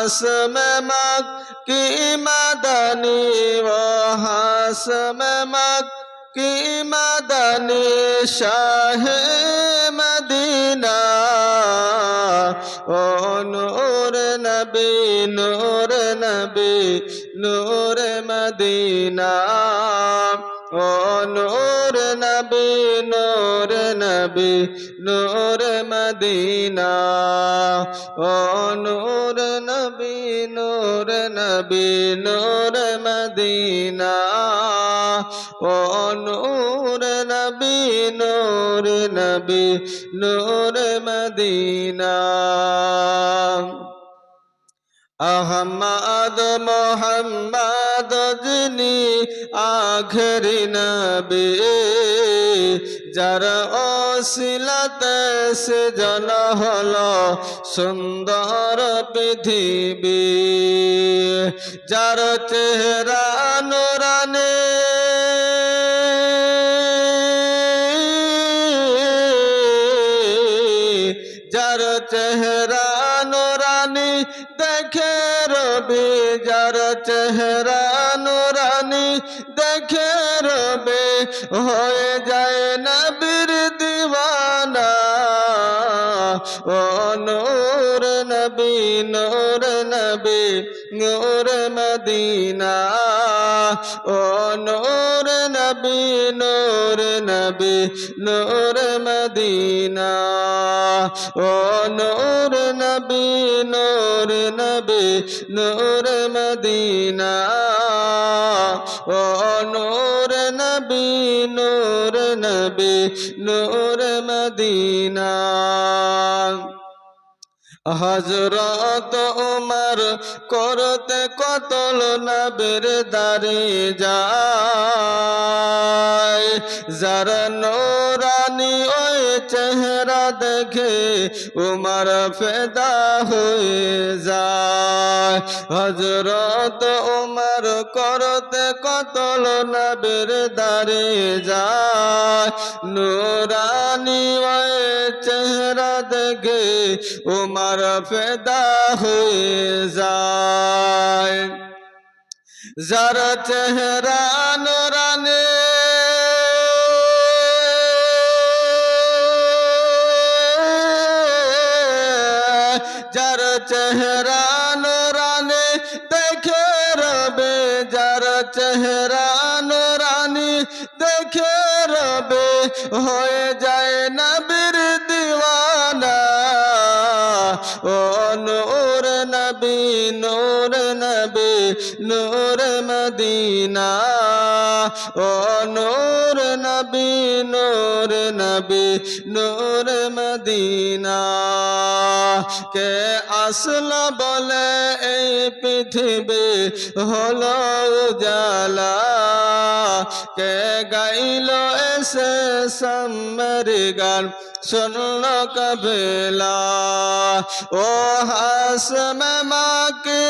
हासम मक की मदनी वो हासम मक की मदनी शाह मदीना ओ नूर नबी नूर नबी नूर मदीना ओ नूर नबी नूर নবী নূর মদিনা। ও নূর নবী নূর নবী, নূর মদিনা। ও নূর নবী নূর নবী, নূর মদিনা। আহমদ মোহাম্মদ যিনি আখরি নবী যার অশিলাতে সে জন হল সুন্দর পৃথিবী। যার চেহারা নোরানে। যার চেহারা দেখে রবি যার চেহারা নুরানি। দেখে রবে হয়ে যায় না বীর দিওয়ানা। ও নূর নবী নূর নবী, নূর মদিনা। ও নূর নবী নূর নবী, নূর মদিনা। ও নূর নবী নূর নবী, নূর মদিনা। ও নূর নবী নূর নবী, নূর মদিনা। হজরত উমর করতে কতল না বেড়ে দাঁড়িয়ে যায়। যার নোরানি ওই চেহারা দেখে উমর ফেদা হয়ে যায়। হজরত উমর করতে কতল নবের দারে যায়। নোরানি ওই চেহারা দেখে উমর ফেদা হয়ে যায়। যার চেহারা নোরানে যার চেহারা নোরানে দেখে রবে যার চেহারা নোরানি দেখে রবে হয়ে যায় ও নূর নবী নূর নবী, নূর মদিনা। ও নূর নবী নূর নবী, নূর মদিনা। কে আসল বলে পৃথিবী হলো উজালা কে গাইল এসে সামের গান শুনল কবেলা ও হাসম মাকে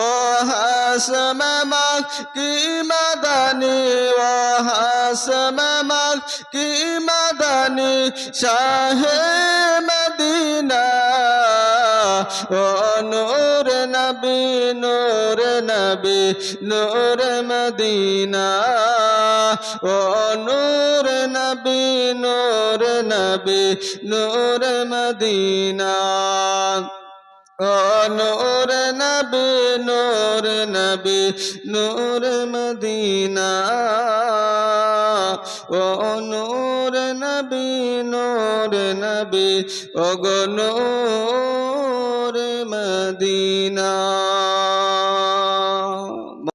ও হাসম মাক কি মাদানি ও হাসম মাক কি মাদানি, শাহে মদিনা। ও নূর নবী নূর নবী, নূর মদিনা। ও নূর নবী নূর নবী, নূর মদিনা। নূর নবী নূর নবী, নূর মদিনা। ও নূর নবী নূর নবী, ও গো নূর মদিনা।